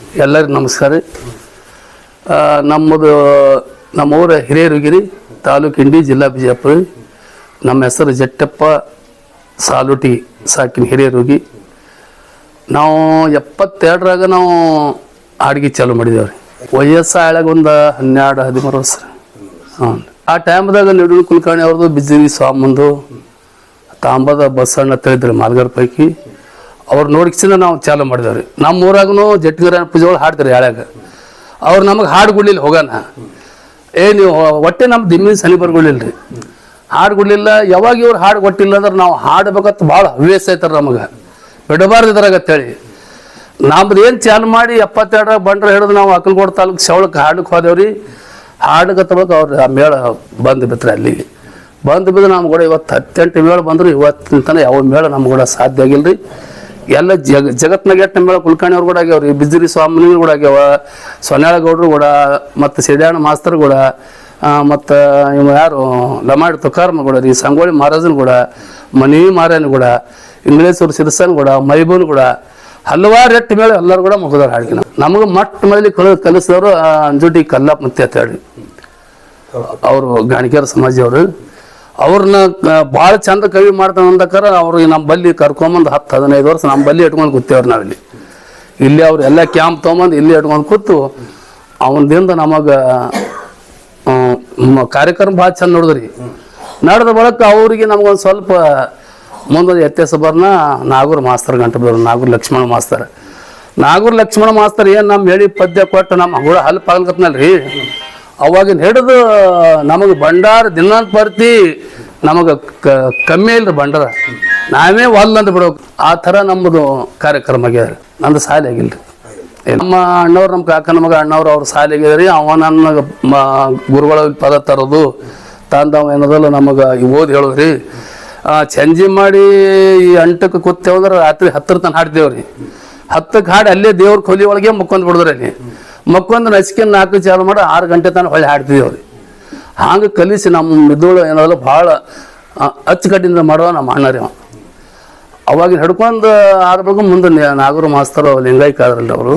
ಎಲ್ಲರಿಗೂ ನಮಸ್ಕಾರ. ರೀ ನಮ್ಮದು ನಮ್ಮ ಊರ ಹಿರಿಯರುಗಿರಿ ತಾಲೂಕು ಇಂಡಿ, ಜಿಲ್ಲಾ ಬಿಜಾಪುರ. ನಮ್ಮ ಹೆಸರು ಜಟ್ಟಪ್ಪ ಸಾಲುಟಿ ಸಾಕಿನ ಹಿರಿಯರುಗಿ ನಾವು ಎಪ್ಪತ್ತೆರಡರಾಗ ನಾವು ಅಡುಗೆ ಚಾಲು ಮಾಡಿದೇವ್ರಿ. ವಯಸ್ಸು ಆಳಾಗ ಒಂದು ಹನ್ನೆರಡು, ಹದಿಮೂರು ವರ್ಷ. ಹ್ಞೂ. ಆ ಟೈಮ್ದಾಗ ನಿಡುಳು ಕುಲಕರ್ಣಿ ಅವ್ರದ್ದು ಬಿಜಿರಿ ಸ್ವಾಮಂದು, ತಾಂಬದ ಬಸಣ್ಣ ತಿಳಿದ್ರಿ ಮಾಲ್ಗಾರ್ ಪೈಕಿ. ಅವ್ರು ನೋಡಿಕ್ಸಿಂದ ನಾವು ಚಾಲು ಮಾಡಿದವ್ರಿ. ನಮ್ಮ ಊರಾಗೂ ಜಟ್ಗಿರ ಪೂಜೆಗಳು ಹಾಡ್ತಾರೆ ಯಾಳ್ಯಾಗ. ಅವ್ರು ನಮಗೆ ಹಾಡು ಗುಡ್ಲಿಲ್ಲ ಹೋಗೋಣ. ಏ, ನೀವು ಒಟ್ಟೆ ನಮ್ಮ ದಿಮ್ಮಿನ ಸನಿ ಬರ್ಗೊಳ್ಳಿಲ್ಲ ರೀ ಹಾಡು ಗುಡ್ಲಿಲ್ಲ ಯಾವಾಗ ಇವ್ರು ಹಾಡು ಕೊಟ್ಟಿಲ್ಲ ಅಂದ್ರೆ ನಾವು ಹಾಡ್ಬೇಕಂತ ಭಾಳ ಹವ್ಯಾಸ ಐತಾರೆ ನಮಗೆ. ಬಿಡಬಾರ್ದು ಇದ್ರಾಗ ಅಂತೇಳಿ ನಮ್ದು ಏನು ಚಾಲು ಮಾಡಿ ಎಪ್ಪತ್ತೆರಡರ ಬಂಡ್ರ ಹಿಡಿದು ನಾವು ಅಕ್ಕಲಕೋಟೆ ತಾಲೂಕು ಸೌಳಕ್ಕೆ ಹಾಡಕ್ಕೆ ಹೋದೇವ್ರಿ. ಹಾಡಕ್ಕೆ ತಗೊಳಕ್ಕೆ ಅವ್ರು ಆ ಮೇಳ ಬಂದು ಬಿತ್ತರೆ ಅಲ್ಲಿಗೆ. ಬಂದು ಬಿದ್ದು ನಮ್ಗೆ ಕೂಡ ಇವತ್ತು ಹತ್ತೆಂಟು ಮೇಳ ಬಂದರು ಇವತ್ತಿನ ತನಕ ಯಾವ ಮೇಳ ನಮ್ಗೆ ಕೂಡ ಸಾಧ್ಯ ಆಗಿಲ್ಲ ರೀ ಎಲ್ಲ ಜಗ ಜಗತ್ನಾಗ ಎಟ್ಟ ಮೇಲೆ ಕುಲಕರ್ಣಿ ಅವ್ರು ಕೂಡ ಆಗ್ಯಾವ್ರಿ ಬಿಜ್ರಿ ಸ್ವಾಮಿಗಳು ಕೂಡ ಆಗ್ಯಾವ ಸೊನ್ಯಾಳ ಗೌಡ್ರು ಕೂಡ ಮತ್ತು ಸಿದ್ಯಾಣ ಮಾಸ್ತರ್ ಕೂಡ ಮತ್ತು ಇವ ಯಾರು ಲಮಾಡ್ ತುಕಾರ್ಮ ಕೂಡ ರೀ ಸಂಗೊಳ್ಳಿ ಮಹಾರಾಜನ್ ಕೂಡ ಮನಿ ಮಾರಾಯನ್ ಕೂಡ ಇಂಗ್ಲೇಶ್ವರ್ ಸಿರಸನ್ ಕೂಡ ಮೈಬೂನ್ ಕೂಡ ಹಲವಾರು ಎಟ್ಟು ಮೇಲೆ ಎಲ್ಲರೂ ಕೂಡ ಮುಗಿದಾರ ಹಾಡಿಗೆ ನಮಗೆ ಮಟ್ಟ ಮೇಲೆ ಕಲ ಕಲಿಸಿದವರು ಅಂಜುಟಿ ಕಲ್ಲಪ್ಪ ಮತ್ತೆ ಅಂತ ಹೇಳಿ ಅವರು ಗಾಣಿಕೆಯರ್ ಸಮಾಜ ಅವರು ಅವ್ರನ್ನ ಭಾಳ ಚಂದ ಕವಿ ಮಾಡ್ತಾನೆ ಅಂದಕ್ಕಾರ ಅವ್ರು ನಮ್ಮ ಬಲ್ಲಿ ಕರ್ಕೊಂಬಂದು ಹತ್ತು ಹದಿನೈದು ವರ್ಷ ನಮ್ಮ ಬಲ್ಲಿ ಇಟ್ಕೊಂಡು ಕೂತೇವ್ರಿ ನಾವಿಲ್ಲಿ. ಇಲ್ಲಿ ಅವ್ರು ಎಲ್ಲ ಕ್ಯಾಂಪ್ ತೊಗೊಂಬಂದು ಇಲ್ಲಿ ಇಟ್ಕೊಂಡು ಕೂತು ಅವನದಿಂದ ನಮಗೆ ಕಾರ್ಯಕ್ರಮ ಭಾಳ ಚಂದ ನೋಡಿದ್ರಿ ನಡೆದ ಬಳಕ ಅವರಿಗೆ ನಮಗೊಂದು ಸ್ವಲ್ಪ ಮುಂದೊಂದು ವ್ಯತ್ಯಾಸ ಬರ್ನ ನಾಗೂರ್ ಮಾಸ್ತರ್ ಗಂಟೆ ಬರೋರು ನಾಗೂರ್ ಲಕ್ಷ್ಮಣ ಮಾಸ್ತರ್. ನಾಗೂರ್ ಲಕ್ಷ್ಮಣ ಮಾಸ್ತರ್ ಏನು ನಮ್ಮ ಹೇಳಿ ಪದ್ಯ ಕೊಟ್ಟು ನಮ್ಮ ಹುಳ ಹಲ್ಪ್ ಅವಾಗಿನ ಹಿಡಿದು ನಮಗೆ ಭಂಡಾರ ದಿನಾಂತ ಬರ್ತಿ ನಮಗೆ ಕಮ್ಮಿ ಇಲ್ರಿ ಭಂಡಾರ. ನಾವೇ ಒಲ್ಲ ಅಂತ ಆ ಥರ ನಮ್ಮದು ಕಾರ್ಯಕ್ರಮ ಆಗ್ಯಾರ ನಂದು ಸಾಲಿ ಆಗಿಲ್ರಿ. ನಮ್ಮ ಅಣ್ಣವ್ರು, ನಮ್ಮ ಕಾಕ ಮಗ ಅಣ್ಣವ್ರು ಅವ್ರ ಸಾಲಿ ರೀ ಅವ ನನ್ನ ಗುರುಗಳ ಪದ ತರೋದು ತಂದವ ಏನದಲ್ಲ ನಮಗೆ ಓದಿ ಹೇಳೋದ್ರಿ. ಚಂಜಿ ಮಾಡಿ ಈ ಅಂಟಕ್ಕೆ ಕೂತೇವಂದ್ರೆ ರಾತ್ರಿ ಹತ್ತಿರ ತನಕ ಹಾಡ್ತೇವ್ರಿ ಹತ್ತಕ್ಕೆ ಹಾಡಿ ಅಲ್ಲೇ ದೇವ್ರ ಕೊಲಿ ಒಳಗೆ ಮುಕ್ಕೊಂಡ್ ಬಿಡಿದ್ರಿ ಮಕ್ಕೊಂದು ನಸಿಕೆಯನ್ನು ನಾಲ್ಕು ಚಾಲು ಮಾಡಿ ಆರು ಗಂಟೆ ತನಕ ಹೊಳ್ಳಿ ಹಾಡ್ತಿದ್ದೇವ್ರಿ ಹಂಗೆ ಕಲಿಸಿ ನಮ್ಮ ಮಿದುಳು ಏನಾದರೂ ಭಾಳ ಅಚ್ಚುಕಟ್ಟಿಂದ ಮಾಡುವ ನಮ್ಮ ಅಣ್ಣರಿ ಅವ ಅವಾಗ ಹಿಡ್ಕೊಂಡು ಆದ ಬಳಿಕ ಮುಂದೆ ನಾಗರು ಮಾಸ್ತರು ಲಿಂಗಾಯ್ಕ ಆದ್ರಲ್ಲ ಅವರು.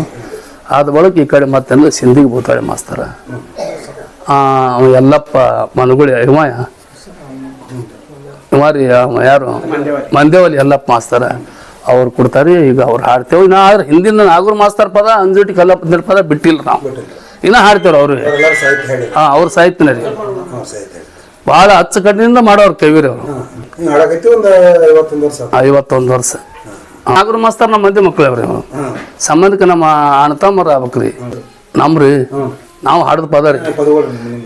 ಆದ ಬಳಿಕ ಈ ಕಡೆ ಮತ್ತೆ ಸಿಂಧಿಗೆ ಭೂತಾಳೆ ಮಾಸ್ತರ. ಯಲ್ಲಪ್ಪ ಮನಗುಳಿ ಇವ ಇವ ರೀ ಅವ ಯಾರು? ಮಂದೇವಲ್ಲಿ ಎಲ್ಲಪ್ಪ ಮಾಸ್ತರ. ಅವ್ರು ಕೊಡ್ತಾರೆ ಈಗ ಅವ್ರು ಹಾಡ್ತೇವೆ. ಇನ್ನ ಆದ್ರೆ ಹಿಂದಿನ ನಾಗೂರು ಮಾಸ್ತರ್ ಪದ ಅಂಜುಟಿ ಕಲ್ಲಪ್ಪ ಪದ ಬಿಟ್ಟಿಲ್ಲ ನಾವು. ಇನ್ನ ಹಾಡ್ತೇವ್ರ ಅವ್ರು. ಹಾ ಅವ್ರ ಸಾಹಿತ್ಯನ ರೀ ಹಾಂ ಸಾಹಿತ್ಯ ಹೇಳಿ. ಭಾಳ ಅಚ್ಚುಕಟ್ಟಿನಿಂದ ಮಾಡೋರು ಕವಿರಿ ಅವರು. ಐವತ್ತೊಂದು ವರ್ಷ ನಾಗರ ಮಾಸ್ತರ್ ನಮ್ಮ ಮಂದಿ ಮಕ್ಳು ಅವ್ರಿ. ಅವ್ರು. ಸಂಬಂಧಕ್ಕೆ ನಮ್ಮ ಅಣ್ಣ ತಮ್ಮರ ಆಗ್ಬೇಕ್ರಿ. ನಮ್ರಿ. ನಾವು ಹಾಡಿದ ಪದ ರೀ.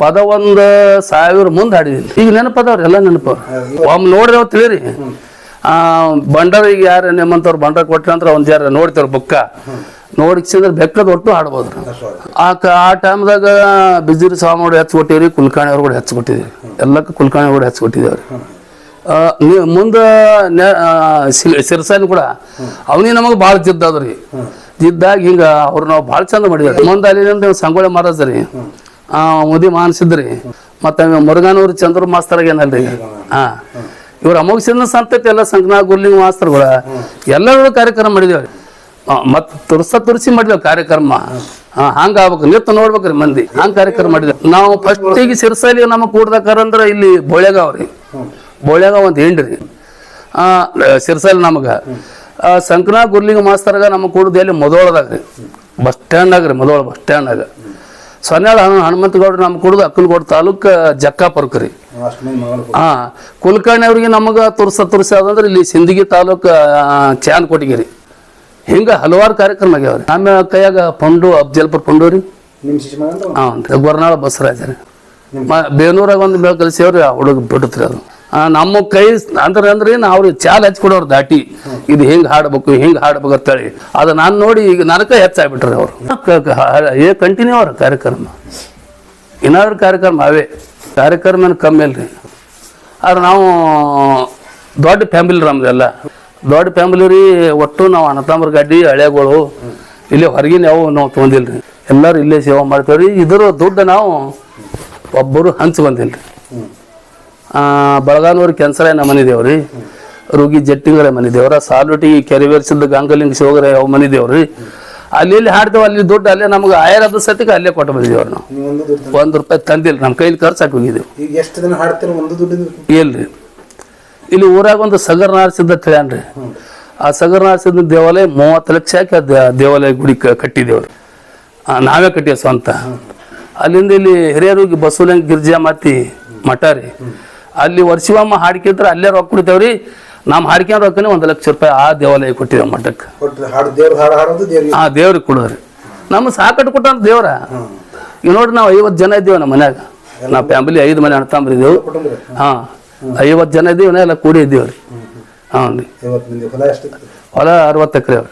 ಪದ ಒಂದು ಸಾವಿರ ಮುಂದೆ ಹಾಡಿದ್ವಿ ಈಗ ನೆನಪದವ್ರಿ ಎಲ್ಲ ನೆನಪು ಒಮ್ಮೆ ನೋಡ್ರಿ ಅವ್ ತಿಳಿರಿ. ಆ ಬಂಡಾರ ಈಗ ಯಾರು ನಿಮ್ಮಂತವ್ರು ಬಂಡಾರ ಕೊಟ್ರಿ ಅಂದ್ರೆ ಒಂದ್ ಜಾರ ನೋಡ್ತಾರೆ ಬುಕ್ಕ. ನೋಡಿಕ್ಸಿಂದ್ರೆ ಬೆಕ್ಕದ ಒಟ್ಟು ಆಡ್ಬೋದು ಆ ಆ ಟೈಮ್ದಾಗ ಬಿಜಿರಿ ಸ್ವಾಮಿ ಹೆಚ್ಚು ಕೊಟ್ಟಿವ್ರಿ ಕುಲ್ಕಾಣಿ ಅವ್ರು ಕೂಡ ಹೆಚ್ಚು ಕೊಟ್ಟಿದ್ವಿ ಎಲ್ಲಕ್ಕೂ ಕುಲ್ಕಾಣಿ ಕೂಡ ಹೆಚ್ಚು ಕೊಟ್ಟಿದ್ದೇವ್ರಿ ಮುಂದೆ ನೀ- ಮುಂದ ನೆ- ಆ, ಸಿ- ಕೂಡ ಅವನಿ ನಮಗೆ ಭಾಳ ಜಿದ್ದಾದ್ರಿ ಜಿದ್ದಾಗ ಹಿಂಗ ಅವ್ರು ನಾವು ಭಾಳ ಚಂದ ಮಾಡಿದ್ರಿ ಮುಂದೆ ಅಲ್ಲಿ ಸಂಗೊಳ್ಳಿ ಮಹಾರಾಜ ರೀ ಮುದಿ ಮಾನಸಿದ್ರಿ ಮತ್ತೆ ಮುರುಘಾನೂರು ಚಂದ್ರ ಮಾಸ್ತರಾಗೇನಲ್ರಿ ಏನಲ್ರಿ? ಹಾ ಇವ್ರ ಅಮೋಘ ಸಂತತಿ ಎಲ್ಲ ಸಂಕನಾ ಗುರ್ಲಿಂಗ ಮಾಸ್ತರ್ಗಳ ಎಲ್ಲರೂ ಕಾರ್ಯಕ್ರಮ ಮಾಡಿದೇವ್ರಿ ಮತ್ ತುರ್ಸ ತುರ್ಸಿ ಮಾಡಿದೇವ್ ಕಾರ್ಯಕ್ರಮ. ಹಂಗ ಆಗ್ಬೇಕು ನಿತ್ತ ನೋಡ್ಬೇಕ್ರಿ ಮಂದಿ. ಹಂಗ ಕಾರ್ಯಕ್ರಮ ಮಾಡಿದೆ ನಾವು ಫಸ್ಟಿಗೆ ಸಿರ್ಸಲಿ ನಮಗ್ ಅಂದ್ರೆ ಇಲ್ಲಿ ಬೋಳ್ಯಾಗಾವ್ ರೀ. ಬೋಳ್ಯಾಗಾವ್ ಒಂದು ಹೆಂಡ್ರಿ ಆ ಸಿರ್ಸಲ್ ನಮಗ. ಸಂಕನಾ ಗುರ್ಲಿಂಗ ಮಾಸ್ತರ್ಗ ನಮಗೆ ಕೂಡುದು ಎಲ್ಲಿ ಮೊದೋಳದಾಗ ರೀ. ಬಸ್ ಸ್ಟ್ಯಾಂಡ್ ರೀ ಮೊದೋಳ ಬಸ್ ಸ್ಟ್ಯಾಂಡ್ನಾಗ ಸೊನ್ಯಾಳ ಹನುಮಂತಗೌಡ್ರು ನಮ್ಮ ಕುಡ್ದು ಅಕ್ಕಲಕೋಟೆ ತಾಲೂಕು ಜಕ್ಕಾಪುರಕ್ಕೆ ರೀ. ಹಾ ಕುಲಕರ್ಣಿ ಅವ್ರಿಗೆ ನಮಗೆ ತುರ್ಸ ತುರ್ಸ ಅದಂದ್ರೆ ಇಲ್ಲಿ ಸಿಂದಗಿ ತಾಲೂಕು ಚಾನ್ ಕೊಟ್ಟಿಗಿರಿ ಹಿಂಗೆ ಹಲವಾರು ಕಾರ್ಯಕ್ರಮ ಆಗ್ಯಾವ್ರಿ ನಮ್ಮ ಕೈಯಾಗ ಪಂಡು ಅಫ್ಜಲ್ಪುರ್ ಪಂಡು ರೀ. ಹಾಂ ರೀ ಗೊರ್ನಾಳ ಬಸವರಾಜ ರೀ. ಬೇನೂರಾಗ ಒಂದು ಮೇಲೆ ಕಲಿಸ್ಯಾವ್ರಿ ಆ ಹುಡುಗ ಬಿಡುತ್ರಿ ಅದು. ನಮ್ಮ ಕೈ ಅಂದ್ರೆ ಅಂದ್ರೆ ನಾವು ಅವ್ರಿಗೆ ಚಾಲ್ ಹಚ್ಕೊಡೋರು ದಾಟಿ. ಇದು ಹಿಂಗೆ ಹಾಡ್ಬೇಕು ಹಿಂಗೆ ಹಾಡ್ಬೇಕು ಅಂತೇಳಿ. ಅದು ನಾನು ನೋಡಿ ಈಗ ನನಗೆ ಹೆಚ್ಚಾಗ್ಬಿಟ್ರಿ ಅವರು. ಏ ಕಂಟಿನ್ಯೂ ಅವ್ರ ಕಾರ್ಯಕ್ರಮ. ಏನಾದ್ರು ಕಾರ್ಯಕ್ರಮ ಅವೇ. ಕಾರ್ಯಕ್ರಮ ಕಮ್ಮಿ ಅಲ್ರಿ. ಆದ್ರೆ ನಾವು, ದೊಡ್ಡ ಫ್ಯಾಮಿಲಿ ನಮ್ದೆಲ್ಲ ದೊಡ್ಡ ಫ್ಯಾಮಿಲಿ ರೀ, ಒಟ್ಟು ನಾವು ಅಣ್ಣತಮ್ಮರ ಗಡ್ಡಿ ಹಳೆಗಳು ಇಲ್ಲೇ ಹೊರಗಿನ ಯಾವ ನಾವು ತೊಗೊಂದಿಲ್ರಿ ಎಲ್ಲರೂ ಇಲ್ಲೇ ಸೇವೆ ಮಾಡ್ತೇವ್ರಿ. ಇದ್ರ ದುಡ್ಡು ನಾವು ಒಬ್ಬರು ಹಂಚ್ ಬಂದಿಲ್ರಿ. ಬಳಗಾನೂರು ಕ್ಯಾನ್ಸರ್ ನಮ್ಮ ಮನೆ ದೇವ್ರಿ ರೋಗಿ ಜಟ್ಟಿಂಗರ ಮನೆ ದೇವ್ರ ಸಾಲುಟಿ ಕೆರೆವೇರ್ಸಿದ್ದ ಗಂಗಲಿಂಗ ಶಿವಗರ ಯಾವ ಮನೆ ದೇವ್ರಿ ಅಲ್ಲಿ ಇಲ್ಲಿ ಹಾಡ್ತೇವೆ ಅಲ್ಲಿ ದುಡ್ಡು ಅಲ್ಲೇ ನಮ್ಗೆ ಆಯರದ ಸತಿಗೆ ಅಲ್ಲೇ ಕೊಟ್ಟು ಬಂದಿದ್ದೇವ್ರಿ ನಾವು. ನೀವು ಒಂದು ರೂಪಾಯಿ ತಂದಿಲ್ಲ ನಮ್ಮ ಕೈಲಿ ಖರ್ಚು ಹಾಕಿ ಹೋಗಿದ್ದೇವೆ. ಈಗ ಎಷ್ಟು ದಿನ ಹಾಡ್ತೀರ ಒಂದು ದುಡ್ಡಿನ ಎಲ್ರಿ ಇಲ್ಲಿ ಊರಾಗ ಒಂದು ಸಗರ್ ನಾರಿಸಿದ್ದ ತಿಳಿಯನ್ರಿ ಆ ಸಗರ್ ನಾರಿಸಿದ ದೇವಾಲಯ ಮೂವತ್ತು ಲಕ್ಷ ಹಾಕಿ ದೇವಾಲಯ ಗುಡಿ ಕಟ್ಟಿದೇವ್ರಿ ನಾವೇ ಕಟ್ಟಿಯ ಸ್ವಂತ. ಅಲ್ಲಿಂದ ಇಲ್ಲಿ ಹಿರಿಯರು ಬಸವಲಿಂಗ ಗಿರ್ಜಾ ಮಾತಿ ಮಠ ರೀ. ಅಲ್ಲಿ ವರ್ಷಿವಮ್ಮ ಹಾಡ್ಕಿದ್ರೆ ಅಲ್ಲೇ ರೊಕ್ಕ ಕೊಡ್ತೇವ್ರಿ. ನಮ್ಮ ಹಾಡ್ಕೊಂಡ್ ರೊಕ್ಕನೇ ಒಂದು ಲಕ್ಷ ರೂಪಾಯಿ ಆ ದೇವಾಲಯ ಕೊಟ್ಟಿದ್ದೇವೆ ಮಠಕ್ಕೆ. ಆ ದೇವ್ರಿಗೆ ಕೊಡೋರಿ ನಮ್ಮ ಸಾಕಟ್ಟು ಕೊಟ್ಟ ದೇವ್ರ. ಈಗ ನೋಡ್ರಿ ನಾವು ಐವತ್ತು ಜನ ಇದ್ದೇವೆ ನಮ್ಮ ಮನ್ಯಾಗ. ನಾವು ಫ್ಯಾಮಿಲಿ ಐದು ಮನೆ ಅಣ್ತಾಂಬ್ರಿ ಇದೇವು ಹಾ ಐವತ್ತು ಜನ ಇದ್ದೀವಿ ಎಲ್ಲ ಕೂಡಿ ಇದ್ದೀವಿ ರೀ ಹಾಂ ರೀ. ಹೊಲ ಅರವತ್ತು ಎಕರೆ ಅವ್ರಿ.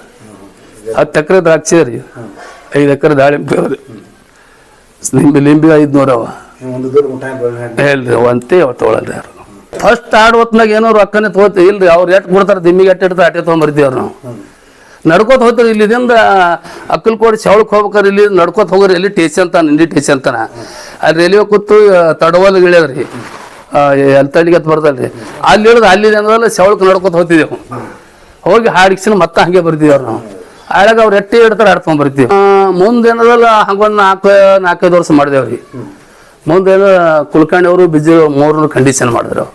ಹತ್ತು ಎಕರೆ ದ್ರಾಕ್ಷಿ ರೀ. ಐದು ಎಕರೆ ದಾಳಿಂಬೆ ಅವ್ರಿ ಲಿಂಬಿ ಲಿಂಬಿ ಐದುನೂರು ಹೇಳ್ರಿ ಒಂತೆ ತೊಗೊಳಲ್ರಿ ಯಾರು. ಫಸ್ಟ್ ಆಡ್ ಹೊತ್ನಾಗ ಏನೋ ಅಕ್ಕನೆ ತೊಗೋತೀವಿ. ಇಲ್ರಿ ಅವ್ರು ಎಟ್ ಕೊಡ್ತಾರೆ ದಿಮ್ಮಿಗೆ ಎಟ್ಟು ಇಡ್ತಾರೆ ಅಟ್ಟೆ ಅವ್ರು ನಾವು. ನಡ್ಕೋತ ಹೋಗ್ತಾರೆ ಇಲ್ಲಿದಿಂದ ಅಕ್ಕಲ್ಕೋಡಿ ಚವಳಕ್ಕೆ ಹೋಗ್ಬೇಕಾರೆ ಇಲ್ಲಿ ನಡ್ಕೋತ ಹೋಗ್ರಿ ಎಲ್ಲಿ ಟೇಷನ್ ಅಂತ ಇಂಡಿ ಟೇಷನ್ ತಾನ ಅಲ್ಲಿ ರೈಲ್ವೆ ಕೂತು ತಡವಲ್ ಇಳಿಯದ್ರಿ. ಎಲ್ತಳ್ಳಿಗೆ ಅಂತ ಬರ್ತಲ್ರಿ. ಅಲ್ಲಿ ಇಳಿದು ಅಲ್ಲಿ ಏನದಲ್ಲ ಚವಳಕ್ಕೆ ನಡ್ಕೋತ ಹೋಗ್ತಿದ್ದೆವು ಹೋಗಿ ಹಾಡಿಕ್ಸಿನ ಮತ್ತೆ ಹಂಗೆ ಬರ್ತೀವಿ ಅವ್ರು ನಾವು. ಆಳಾಗ ಅವ್ರು ಎಟ್ಟಿ ಇಡ್ತಾರೆ ಆಡ್ಕೊಂಡ್ ಬರ್ತೀವಿ. ಮುಂದೆ ಏನದಲ್ಲ ಹಂಗೊಂದು ನಾಲ್ಕು ನಾಲ್ಕೈದು ವರ್ಷ ಮಾಡಿದೇವ್ರಿ. ಮುಂದೇನು ಕುಲ್ಕರ್ಣಿ ಅವರು ಬಿಜಿ ಮೂರನ್ನು ಕಂಡೀಷನ್ ಮಾಡಿದ್ರು.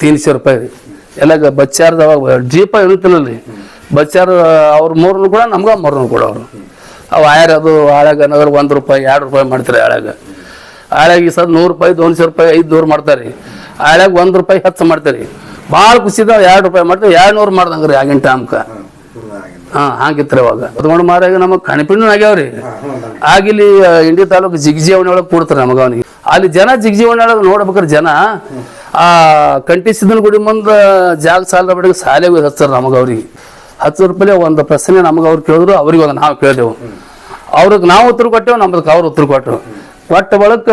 ತೀನ್ಶೆ ರೂಪಾಯಿ ರೀ. ಎಲ್ಲ ಬಚ್ಚಾರದ ಅವಾಗ ಜೀಪ ಇರುತ್ತಿಲ್ಲರಿ ಬಚ್ಚಾರ ಅವ್ರ ಮೂರನ್ನು ಕೂಡ ನಮ್ಗೆ ಮೂರನ್ನು ಕೂಡ ಅವರು. ಅವು ಆಯ್ರ ಅದು ಆಳಾಗ ನಗರ ಒಂದು ರೂಪಾಯಿ, ಎರಡು ರೂಪಾಯಿ ಮಾಡ್ತಾರೆ ಆಳಾಗ ಆಳಾಗ ಈ ಸದ್ ನೂರು ರೂಪಾಯಿ, ದೋನ್ಶೆ ರೂಪಾಯಿ, ಐದು ನೂರು ಮಾಡ್ತಾರೆ. ಆಳಾಗ ಒಂದು ರೂಪಾಯಿ ಹತ್ತು ಮಾಡ್ತಾರೆ. ಭಾಳ ಖುಷಿದ ಎರಡು ರೂಪಾಯಿ ಮಾಡ್ತಾರೆ ಎರಡು ನೂರು ಮಾಡ್ದಂಗ್ರಿ ಆಗಿನ ಟೈಮ್ಕ ಹಾಂ ಹಾಗಿತ್ರಿ ಅವಾಗ ಅದ್ಕೊಂಡು ಮಾರಾಗ ನಮಗೆ ಕಣಿಪಿಣ್ಣು ಆಗ್ಯಾವ್ರಿ. ಆಗಿಲ್ಲಿ ಇಂಡಿ ತಾಲೂಕು ಜಿಗ್ಜಿ ಒಳಗೆ ಕೂಡ್ತಾರೆ ನಮಗ ಅವನಿಗೆ. ಅಲ್ಲಿ ಜನ ಜಿಗ್ಜಿಯವಣಿ ಒಳಗೆ ನೋಡ್ಬೇಕ್ರಿ ಜನ. ಆ ಕಂಟಿ ಸಿದ್ದನ ಗುಡಿ ಮುಂದೆ ಜಾಗ ಸಾಲ ಬಡಿಗೆ ಸಾಲೆಗೆ ಹಚ್ತಾರೆ ನಮಗ ಅವ್ರಿಗೆ. ಹತ್ತು ರೂಪಾಯಿ ಒಂದು ಪ್ರಶ್ನೆ ನಮಗೆ ಅವ್ರು ಕೇಳಿದ್ರು ಅವ್ರಿಗೆ ಒಂದು ನಾವು ಕೇಳಿದೆವು. ಅವ್ರಿಗೆ ನಾವು ಉತ್ತರ ಕೊಟ್ಟೆವು ನಮ್ದಕ್ಕೆ ಅವ್ರು ಉತ್ತರ ಕೊಟ್ಟರು ಕೊಟ್ಟ ಬಳಕ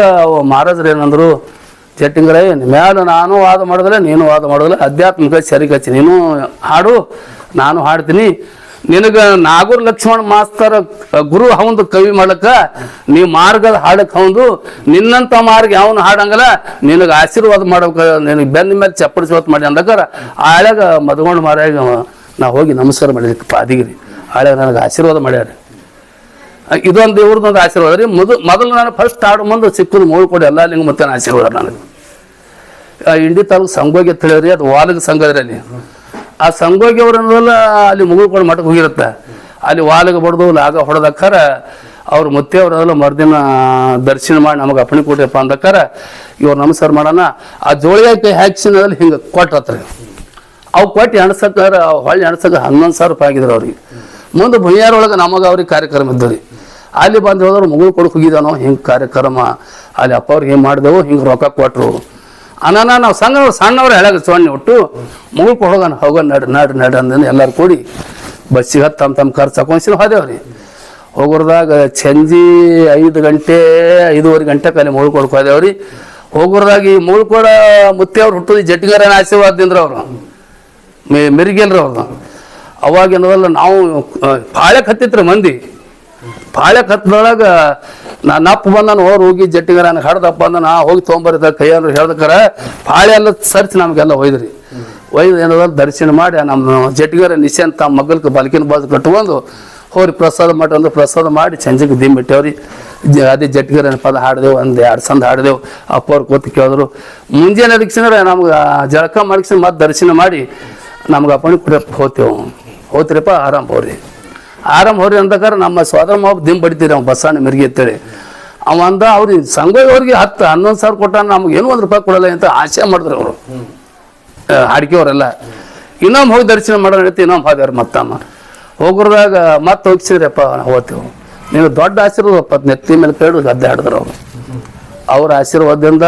ಮಹಾರಾಜರು ಏನಂದ್ರು ಜಟ್ಟಿಂಗ್ರೆ ಮೇಲೆ ನಾನು ವಾದ ಮಾಡಿದ್ರೆ ನೀನು ವಾದ ಮಾಡಿದ್ರೆ ಅಧ್ಯಾತ್ಮಿಕ ಸರಿ ಕಚ್ಚಿ ನೀನು ಹಾಡು ನಾನು ಹಾಡ್ತೀನಿ. ನಿನಗ ನಾಗೂರ್ ಲಕ್ಷ್ಮಣ ಮಾಸ್ತರ ಗುರು ಅವಂದು ಕವಿ ಮಾಡಕ ನೀ ಮಾರ್ಗದ ಹಾಡಕ್ ಹೌದು ನಿನ್ನಂತ ಮಾರ್ಗ ಅವನು ಹಾಡಂಗಲ್ಲ, ನಿನಗೆ ಆಶೀರ್ವಾದ ಮಾಡಬೇಕ ನಿನಗೆ ಬೆನ್ನ ಮೇಲೆ ಚಪ್ಪಡಿ ಸೋತ್ ಮಾಡಿ ಅಂದಕ್ಕಾರ ಆಳ್ಯಾಗ ಮದ್ಕೊಂಡು ಮಾರ್ಯಾಗ ನಾ ಹೋಗಿ ನಮಸ್ಕಾರ ಮಾಡಿದಕ್ಕೆ ಪಾದಿಗಿರಿ ಆಳ್ಯಾಗ ನನಗೆ ಆಶೀರ್ವಾದ ಮಾಡ್ಯಾರ. ಇದೊಂದು ದೇವ್ರದೊಂದು ಆಶೀರ್ವಾದ ರೀ ಮೊದಲು ಮೊದಲು ನಾನು ಫಸ್ಟ್ ಹಾಡು ಮುಂದೆ ಸಿಕ್ಕದು ಮೂಳು ಕೊಡಿ ಎಲ್ಲ ನಿಂಗೆ ಮತ್ತೆ ಆಶೀರ್ವಾದ ನನಗೆ. ಇಂಡಿ ತಾಲೂಕು ಸಂಘೋಗ್ಯ ಅಂತ ಹೇಳಿದ್ರಿ, ಅದು ವಾಲಗ ಸಂಘ ಇದ್ರಿ ಅಲ್ಲಿ ಆ ಸಂಗೋಗಿ ಅವರನ್ನೆಲ್ಲ ಅಲ್ಲಿ ಮುಗುಳ್ಕೊಂಡು ಮಠಕ್ಕೆ ಹೋಗಿರುತ್ತೆ. ಅಲ್ಲಿ ವಾಲಗ ಬಡ್ದು, ಲಾಗ ಹೊಡೆದಕ್ಕಾರ ಅವ್ರು ಮತ್ತೆ ಅವರೆಲ್ಲ ಮರುದಿನ ದರ್ಶನ ಮಾಡಿ ನಮಗೆ ಅಪ್ಪಣೆ ಕೊಟ್ಟಿಯಪ್ಪ ಅಂದಕ್ಕಾರ, ಇವ್ರು ನಮಸ್ಕಾರ ಮಾಡೋಣ, ಆ ಜೋಳಿಗೆ ಕೈ ಹಾಕ್ಸಿನಲ್ಲಿ ಹಿಂಗೆ ಕೊಟ್ಟತ್ರಿ ಅವು ಕೊಟ್ಟು ಎಣಸಕ್ಕಾರ ಹೊಳ್ಳಿ ಎಣಸಕ್ಕ ಹನ್ನೊಂದು ಸಾವಿರ ರೂಪಾಯಿ ಆಗಿದ್ರು ಅವ್ರಿಗೆ. ಮುಂದೆ ಭುಯ್ಯಾರೊಳಗೆ ನಮಗೆ ಅವ್ರಿಗೆ ಕಾರ್ಯಕ್ರಮ ಇದ್ದು ರೀ. ಅಲ್ಲಿ ಬಂದು ಹೋದ್ರು ಮುಗುಳು ಕೊಡಕ್ಕೆ ಹೋಗಿದ್ದಾನೋ, ಹಿಂಗೆ ಕಾರ್ಯಕ್ರಮ. ಅಲ್ಲಿ ಅಪ್ಪ ಅವ್ರಿಗೆ ಹಿಂಗೆ ಮಾಡಿದೆವು, ಹಿಂಗೆ ರೊಕ್ಕ ಕೊಟ್ಟರು ಅನಾನ ನಾವು ಸಣ್ಣ ಸಣ್ಣವ್ರು ಹೇಳಾಗ ಸೊನ್ನೆ ಒಟ್ಟು ಮುಗುಳ್ಕೊ ಹೋಗೋಣ ಹೋಗೋಣ ನಡ್ರಿ ನಡ್ರಿ ನಡು ಅಂದನು ಎಲ್ಲರೂ ಕೂಡಿ. ಬಸ್ಸಿಗೆ ಹತ್ತು ತಮ್ಮ ತಮ್ಮ ಖರ್ಚು ಹಾಕೊಂಡ್ಸಿನ ಹೋದೇವ್ರಿ. ಹೋಗೋರ್ದಾಗ ಸಂಜೆ ಐದು ಗಂಟೆ, ಐದೂವರೆ ಗಂಟೆ ಕಲಿ ಮುಗುಳು ಕೊಡಕ್ಕೆ ಹೋದೇವ್ರಿ. ಹೋಗೋರ್ದಾಗ ಈ ಮುಳ್ಕೊಡ ಕೊಡ ಮುತ್ತೆ ಅವ್ರು ಹುಟ್ಟುದು ಜಟ್ಟಿಗರನ ಆಶೀರ್ವಾದದಿಂದ್ರ ಅವರು. ಮೆ ಅವ್ರದ್ದು ಅವಾಗ ಏನದಲ್ಲ ನಾವು ಭಾಳ ಕತ್ತಿತ್ರಿ ಮಂದಿ. ಪಾಳ್ಯಕ್ಕೆ ಹತ್ತದೊಳಗ ನಾ ನಪ್ಪ ಬಂದನು ಹೋರ್ ಹೋಗಿ ಜಟ್ಟಿಗೆ ನನಗೆ ಹಡ್ದಪ್ಪ ಅಂದ ನಾ ಹೋಗಿ ತೊಗೊಂಬರಿದ ಕೈಯಲ್ಲಿ ಹೇಳ್ದಕ್ಕಾರ ಪಾಳೆ ಎಲ್ಲ ಸರ್ಚ್ ನಮಗೆಲ್ಲ ಒಯ್ದ್ರಿ. ಒಯ್ದು ಏನದ ದರ್ಶನ ಮಾಡಿ ನಮ್ಮ ಜಟ್ಟಿಗರ ನಿಶಾಂತ್ ತಮ್ಮ ಮಗಲ್ಕ ಬಲ್ಕಿನ ಬಾಜು ಕಟ್ಕೊಂಡು ಹೋರಿ, ಪ್ರಸಾದ ಮಾಡಿ ಅಂದ್ರೆ ಪ್ರಸಾದ ಮಾಡಿ ಚಂಜಿಗೆ ದಿಮ್ ಇಟ್ಟೇವ್ರಿ. ಅದೇ ಜಟ್ಟಿಗಾರನ ಪದ ಹಾಡ್ದೆವು, ಒಂದು ಎರಡು ಸಂದ ಹಾಡ್ದೆವು. ಅಪ್ಪವ್ರು ಕೂತು ಕೇಳಿದ್ರು. ಮುಂಜಾನೆ ಅದಕ್ಕೆ ನಮ್ಗೆ ಜಳಕ ಮಾಡಿಸಿ ಮತ್ತೆ ದರ್ಶನ ಮಾಡಿ ನಮ್ಗೆ ಅಪ್ಪಣೆ ಕೊಡಪ್ಪ ಹೋತೇವು. ಹೋತ್ರಿಪ್ಪ ಆರಾಮ್ ಹೋರಿ. ಆರಾಮ್ ಅವ್ರಿ ಅಂದಕಾರ ನಮ್ಮ ಸೋದರ ಮಾವ ದಿಮ್ ಬಡಿತೀರಿ ಅವ್ನು ಬಸ್ಸಣ್ಣ ಮಿರ್ಗಿ ಅಂತೇಳಿ. ಅವ ಅಂದ ಅವ್ರಿಗೆ ಸಂಘದವ್ರಿಗೆ ಹತ್ತು, ಹನ್ನೊಂದು ಸಾವಿರ ಕೊಟ್ಟ ನಮ್ಗೆ ಏನೂ ಒಂದು ರೂಪಾಯಿ ಕೊಡಲ್ಲ ಅಂತ ಆಸೆ ಮಾಡಿದ್ರು ಅವರು. ಹಾಡಿಕೆಯವರೆಲ್ಲ. ಇನ್ನೊಮ್ಮೆ ಹೋಗಿ ದರ್ಶನ ಮಾಡೋಣ ಇನ್ನೊಂದು ಇನ್ನೊಮ್ಮೆ ಹೋದ್ಯಾರ ಮತ್ತಮ್ಮ. ಹೋಗ್ರದಾಗ ಮತ್ತೆ ಹೋಗಿಸಿದ್ರಪ್ಪ ಹೋಗ್ತೇವೆ. ನೀವು ದೊಡ್ಡ ಆಶೀರ್ವಾದಪ್ಪ ನೆತ್ತಿ ಮೇಲೆ ಕೇಳಿ, ಗದ್ದೆ ಆಡಿದ್ರು ಅವರು. ಅವ್ರ ಆಶೀರ್ವಾದದಿಂದ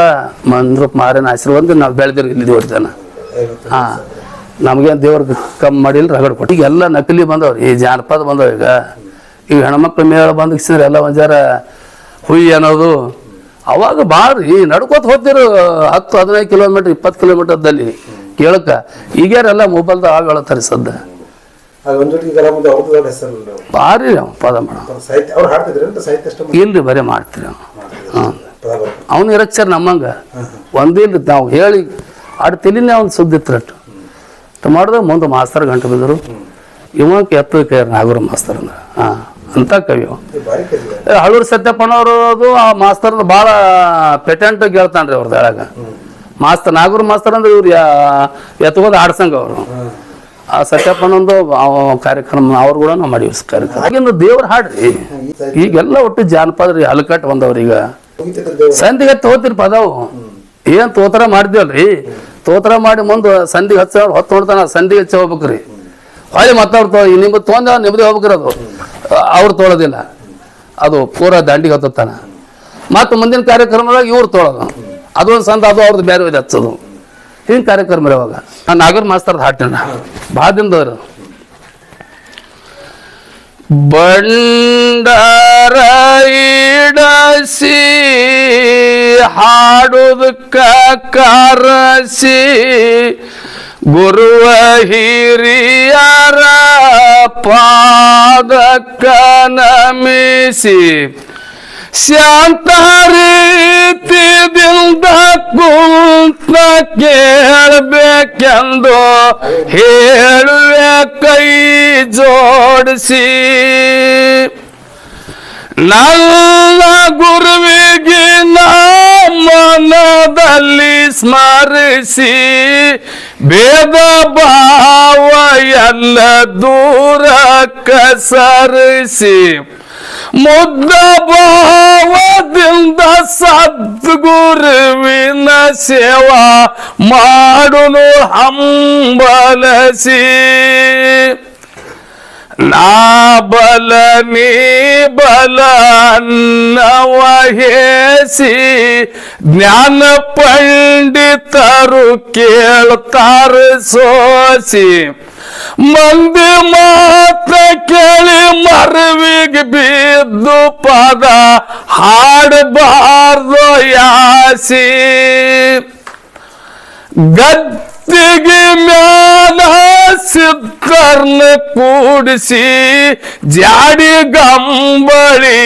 ಮಂದ್ರಪ್ಪ ಮಾರಿನ ಆಶೀರ್ವಾದದಿಂದ ನಾವು ಬೆಳೆದಿರಿ ಇಲ್ಲಿ ಜನ ಹಾ. ನಮಗೇನು ದೇವ್ರ ಕಮ್ಮಿ ಮಾಡಿಲ್ಲ ರಗಡ್ ಕೊಟ್ಟು ಈಗ ಎಲ್ಲ ನಕಲಿ ಬಂದವ್ರಿ ಈ ಜಾನಪದ ಬಂದವ ಈಗ. ಈಗ ಹೆಣ್ಮಕ್ಳ ಮೇಳ ಬಂದ ಎಲ್ಲ ಒಂಜಾರ ಹುಯಿ ಅನ್ನೋದು. ಅವಾಗ ಭಾಳ ರೀ ನಡ್ಕೋತ ಹೋಗ್ತಿರು ಹತ್ತು ಹದಿನೈದು ಕಿಲೋಮೀಟ್ರ್ ಇಪ್ಪತ್ತು ಕಿಲೋಮೀಟರ್ದಲ್ಲಿ ಕೇಳಕ್ಕ. ಈಗ್ಯಾರೆಲ್ಲ ಮೊಬೈಲ್ದಾಗ ಆಗ ಹೇಳ್ತಾರೆ ಸದ್ದ. ಭಾರಿ ಪದ ಮಾಡ. ಇಲ್ರಿ ಬರೀ ಮಾಡ್ತೀರಿ ಅವ್ನು. ಅವನು ಇರಕ್ಕೆ ಇರಕ್ಷರ ನಮ್ಮಂಗ. ಒಂದಿಲ್ರಿ ನಾವು ಹೇಳಿ ಆಡ್ತಿಲ್ಲ ಅವ್ನ ಅವ್ನು ಸುದ್ದಿತ್ರಟ್ಟು ಮಾಡಿದಾಗ ಮುಂದೆ ಮಾಸ್ತರ್ ಗಂಟು ಬಿದ್ದರು. ಇವ ಎತ್ತು ಕೈ ನಾಗೂರ ಮಾಸ್ತರ್ ಅಂದ್ರೆ ಹಾಂ ಅಂತ ಕವಿ ಹಳೂರು ಸತ್ಯಪ್ಪನವರು ಅದು ಆ ಮಾಸ್ತರ್ದು ಭಾಳ ಪೆಟೆಂಟ್ ಕೇಳ್ತಾನ್ರಿ ಅವ್ರದ್ದು ಹೇಳಾಗ ಮಾಸ್ತರ್ ನಾಗೂರ್ ಮಾಸ್ತರ್ ಅಂದ್ರೆ ಇವ್ರು ಎತ್ಕೊಂಡು ಆಡ್ಸಂಗ ಅವರು. ಆ ಸತ್ಯಪ್ಪನೊಂದು ಕಾರ್ಯಕ್ರಮ ಅವ್ರು ಕೂಡ ನಾವು ಮಾಡಿವಿ ಕಾರ್ಯಕ್ರಮ. ಆಗಿಂದ ದೇವ್ರ ಹಾಡ್ರಿ. ಈಗೆಲ್ಲ ಒಟ್ಟು ಜಾನಪದ ರೀ ಅಲಕಟ್ಟು ಬಂದವ್ರಿ ಈಗ. ಮುಗಿತಿದ್ರೆ ದೇವ್ರು. ಸಂಧಿಗೆ ತೋತಿರಿ ಪದಾವು ಏನ್ ತೋತರ ಮಾಡಿದ್ವಲ್ರಿ ತೋತರ ಮಾಡಿ ಮುಂದೆ ಸಂಧಿಗೆ ಹಚ್ಚ, ಹೊತ್ತು ಹೊಡ್ತಾನ, ಸಂಧಿ ಹಚ್ಚಿ ಹೋಗ್ಬೇಕ್ರಿ. ಹೊಳೆ ಮತ್ತವ್ರು ನಿಮ್ಗೆ ತೊಂದ ನಿಮ್ದೇ ಹೋಗ್ಬೇಕ್ರಿ ಅದು ಅವ್ರು ತೊಳೋದಿಲ್ಲ. ಅದು ಪೂರ ದಂಡಿಗೆ ಹತ್ತಾನ ಮತ್ತು ಮುಂದಿನ ಕಾರ್ಯಕ್ರಮದಾಗ ಇವ್ರು ತೋಳೋದು. ಅದೊಂದು ಸಂದ, ಅದು ಅವ್ರದ್ದು ಬೇರೆ ಇದು ಹಚ್ಚೋದು. ಹಿಂಗೆ ಕಾರ್ಯಕ್ರಮ ರೀ ಅವಾಗ. ನಾನು ನಾಗರ ಮಾಸ್ತರ್ದು ಹಾಡ್ತೇನೆ ಭಾಳ ದಿನದವ್ರು. ಬಂಡಾರ ಇಡಸಿ ಹಾಡುದಕ್ಕ ಕರಸಿ ಗುರುವ ಹಿರಿಯರ ಪಾದಕ್ಕ ನಮಿಸಿ ಶಾಂತ ರೀತಿದಿಂದ ಕುಂತ ಕೇಳಬೇಕೆಂದು ಹೇಳುವೆ ಕೈ ಜೋಡಿಸಿ. ನನ್ನ ಗುರುವಿಗೆ ಮನದಲ್ಲಿ ಸ್ಮರಿಸಿ, ಭೇದ ಭಾವ ಎಲ್ಲ ದೂರ ಕಸರಿಸಿ ಮುದ್ದ ಭಾವದಿಂದ ಸದ್ಗುರುವಿನ ಸೇವಾ ಮಾಡುನು, ಹಂಬಲಸಿ. ನಾ ಬಲ ನೀ ಬಲ ಅನ್ನವಹೇಸಿ ಜ್ಞಾನ ಪಂಡಿತರು ಕೇಳ್ತಾರ ಸೋಸಿ. ಮಂದಿ ಮಾತ್ರ ಕೇಳಿ ಮರವಿಗೆ ಬಿದ್ದು ಪದ ಹಾಡಬಾರ್ದು ಯಾಸಿ. ಗದ್ದಿಗೆ ಮ್ಯಾಲ ಸಿದ್ಧರ್ನ ಕೂಡಿಸಿ, ಜಾಡಿ ಗಂಬಳಿ